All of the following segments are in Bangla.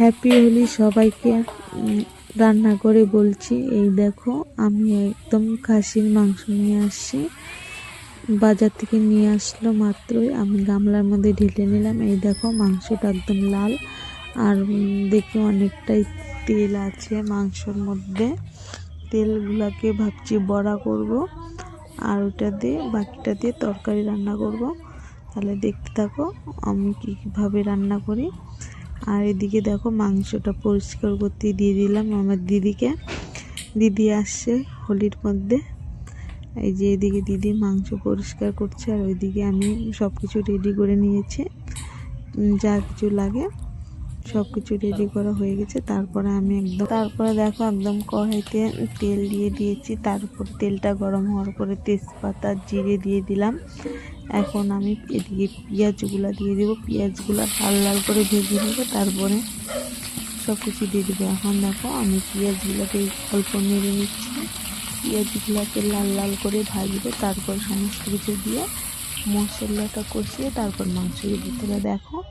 হ্যাপি হোলি সবাইকে। রান্না করে বলছি, এই দেখো, আমি একদম খাসির মাংস নিয়ে আসছি। বাজার থেকে নিয়ে আসলো মাত্রই, আমি গামলার মধ্যে ঢেলে নিলাম। এই দেখো, মাংসটা একদম লাল। আর দেখি অনেকটাই তেল আছে মাংসর মধ্যে। তেলগুলাকে ভাবছি বড়া করব, আর ওটা দিয়ে বাকিটা দিয়ে তরকারি রান্না করব। তাহলে দেখতে থাকো, আমি কীভাবে রান্না করি। আর এদিকে দেখো মাংসটা পরিষ্কার করতে দিয়ে দিলাম আমার দিদিকে। দিদি আসছে হোলির মধ্যে। এই যে এদিকে দিদি মাংস পরিষ্কার করছে আর ওইদিকে আমি সব কিছু রেডি করে নিয়েছি। যা কিছু লাগে সব কিছু রেডি করা হয়ে গেছে। তারপরে আমি একদম তারপরে দেখো একদম কড়াইতে তেল দিয়ে দিয়েছি। তারপর তেলটা গরম হওয়ার পরে তেজপাতা, জিরে দিয়ে দিলাম। এখন আমি এদিকে পেঁয়াজগুলো দিয়ে দেবো। পেঁয়াজগুলো লাল লাল করে ভেজে নেব, তারপরে সব কিছু দিয়ে দেবো। এখন দেখো, আমি পেঁয়াজগুলোকে অল্প নেড়ে নিচ্ছি। পেঁয়াজগুলোকে লাল লাল করে ভাজবো, তারপর সমস্ত কিছু দিয়ে মশলাটা কষিয়ে তারপর মাংস হবে। দেখো,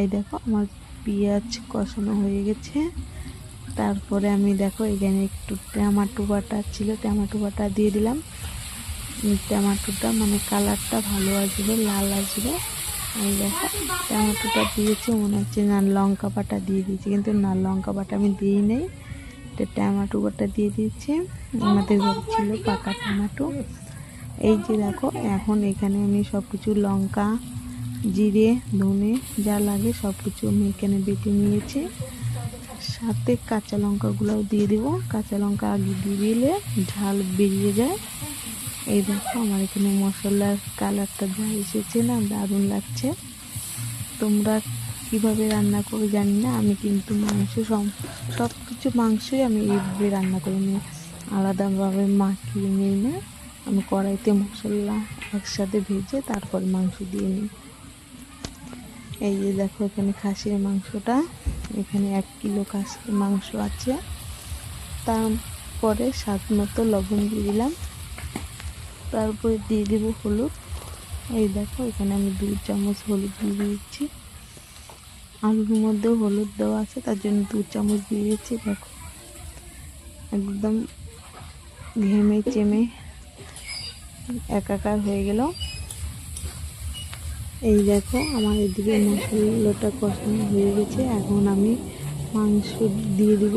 এই দেখো, আমার পেঁয়াজ কষানো হয়ে গেছে। তারপরে আমি দেখো, এখানে একটু টমেটো বাটা ছিল, টমেটো বাটা দিয়ে দিলাম। টমেটোটা মানে কালারটা ভালো আসবে, লাল আসবে। এই দেখো, টমেটোটা দিয়েছি, মনে হচ্ছে না লঙ্কা বাটা দিয়ে দিয়েছি, কিন্তু না, লঙ্কা বাটা আমি দিই নেই। এটা টমেটো বাটা দিয়ে দিয়েছি। আমাদের ঘর ছিল পাকা টমেটো। এই যে দেখো, এখন এখানে আমি সব কিছু লঙ্কা, জিরে, ধনে যা লাগে সব কিছু আমি এখানে বেটে নিয়েছি। সাথে কাঁচা লঙ্কাগুলোও দিয়ে দেবো। কাঁচা লঙ্কা আগে দিয়ে দিলে ঝাল বেরিয়ে যায়। এই দেখো আমার এখানে মশলার কালারটা যা এসেছে না দারুণ লাগছে। তোমরা কীভাবে রান্না করে জানি না, আমি কিন্তু মাংস সব কিছু মাংসই আমি এইভাবে রান্না করে নিই। আলাদাভাবে মাখিয়ে নিই না, আমি কড়াইতে মশলা একসাথে ভেজে তারপর মাংস দিয়ে নিই। এই যে দেখো এখানে খাসির মাংসটা, এখানে এক কিলো খাসির মাংস আছে। তারপরে স্বাদ মতো লবণ দিয়ে দিলাম। তারপরে দিয়ে দেবো হলুদ। এই দেখো, এখানে আমি দু চামচ হলুদ দিয়ে দিয়েছি। আলুর মধ্যেও হলুদ দেওয়া আছে, তার জন্য দু চামচ দিয়ে দিয়েছি, দেখো। একদম ঘেমে চেমে একাকার হয়ে গেল। এই দেখো, আমার এদিকে মশলাটা কষানো হয়ে গেছে, এখন আমি মাংস দিয়ে দিব।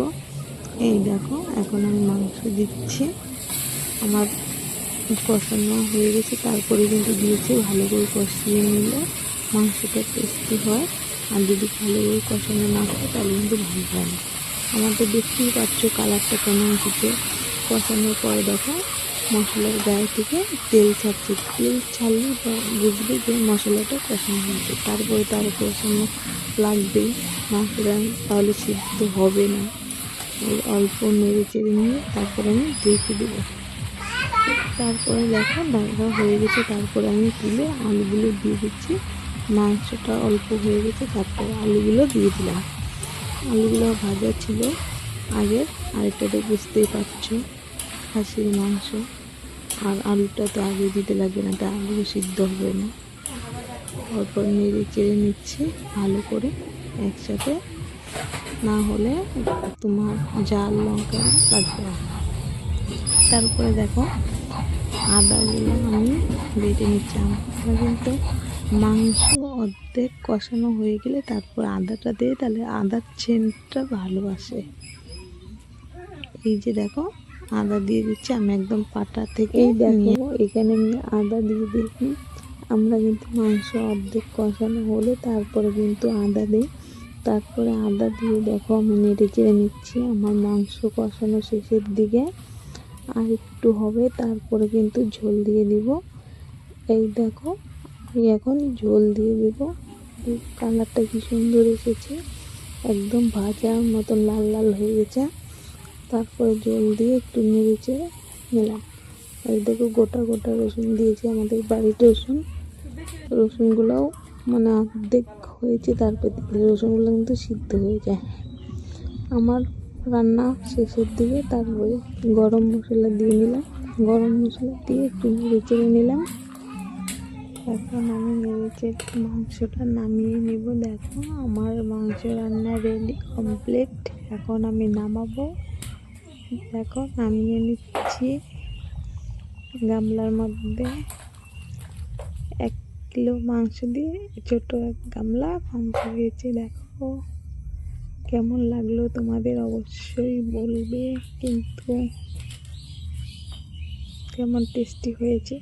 এই দেখো, এখন আমি মাংস দিচ্ছি। আমার কষানো হয়ে গেছে। তারপরে কিন্তু দিয়েছি ভালো করে কষিয়ে নিলে মাংসটা টেস্টি হয়। আর যদি ভালো করে কষানো না হয়, তাহলে কিন্তু ভালো হয় না। আমার তো দেখতেই পাচ্ছ কালারটা কেমন এসেছে কষানোর পরে দেখো, মশলার গায়ে থেকে তেল ছাড়ছে। তেল ছাড়লে বুঝবে যে মশলাটা কষানো হয়েছে। তারপরে তার কষানো লাগবে মাংসটা তাহলে সিদ্ধ হবে না। অল্প নেড়ে চেড়ে নিয়ে তারপরে আমি রেখে দেবো। তারপরে দেখো ডাকা হয়ে গেছে। তারপরে আমি তুলে আলুগুলো দিয়ে দিচ্ছি। মাংসটা অল্প হয়ে গেছে, তারপরে আলুগুলো দিয়ে দিলাম। আলুগুলো ভাজা ছিল আগের আর এটা তো বুঝতেই পারছ, খাসির মাংস। আর আলুটা তো আগে দিতে লাগবে না, তা আলু সিদ্ধ হবে না। তারপর নেড়ে চেড়ে নিচ্ছি ভালো করে একসাথে। না হলে তোমার জাল লঙ্কা লাগবে তারপরে দেখো আদাগুলো আমি বেটে নিচ্ছি আমরা কিন্তু মাংস অর্ধেক কষানো হয়ে গেলে তারপর আদাটা দিয়ে তাহলে আদার চেনটা ভালো আসে এই যে দেখো আদা দিয়ে দিচ্ছি আমি একদম পাটা থেকে দেখো এখানে আমি আদা দিয়ে দিচ্ছি আমরা কিন্তু মাংস অর্ধেক কষানো হলে তারপরে কিন্তু আদা দিই। তারপরে আদা দিয়ে দেখো আমি নেড়ে চেড়ে নিচ্ছি আমার মাংস কষানো শেষের দিকে। আর একটু হবে, তারপরে কিন্তু ঝোল দিয়ে দিব। এই দেখো, আমি এখন ঝোল দিয়ে দিব। কালারটা কি সুন্দর এসেছে, একদম ভাজার মতন লাল লাল হয়ে গেছে। তারপরে জল দিয়ে একটু নেড়েচে নিলাম। এই দেখো, গোটা গোটা রসুন দিয়েছি আমাদের বাড়ির রসুন। রসুনগুলোও মানে অর্ধেক হয়েছে, তারপর রসুনগুলো কিন্তু সিদ্ধ হয়ে যায়। আমার রান্না শেষের দিকে তারপরে গরম মশলা দিয়ে নিলাম। গরম মশলা দিয়ে একটু নেড়ে চেড়ে নিলাম। এখন আমি নেড়েচে মাংসটা নামিয়ে নিব। দেখো, আমার মাংস রান্না রেডি কমপ্লিট এখন আমি নামাবো। দেখো, নামিয়ে নিচ্ছি। গামলার মধ্যে এক কিলো মাংস দিয়ে ছোট এক গামলা মাংস দিয়েছি। দেখো। কেমন লাগল তোমাদের অবশ্যই বলবে কিন্তু কেমন টেস্টি হয়েছে।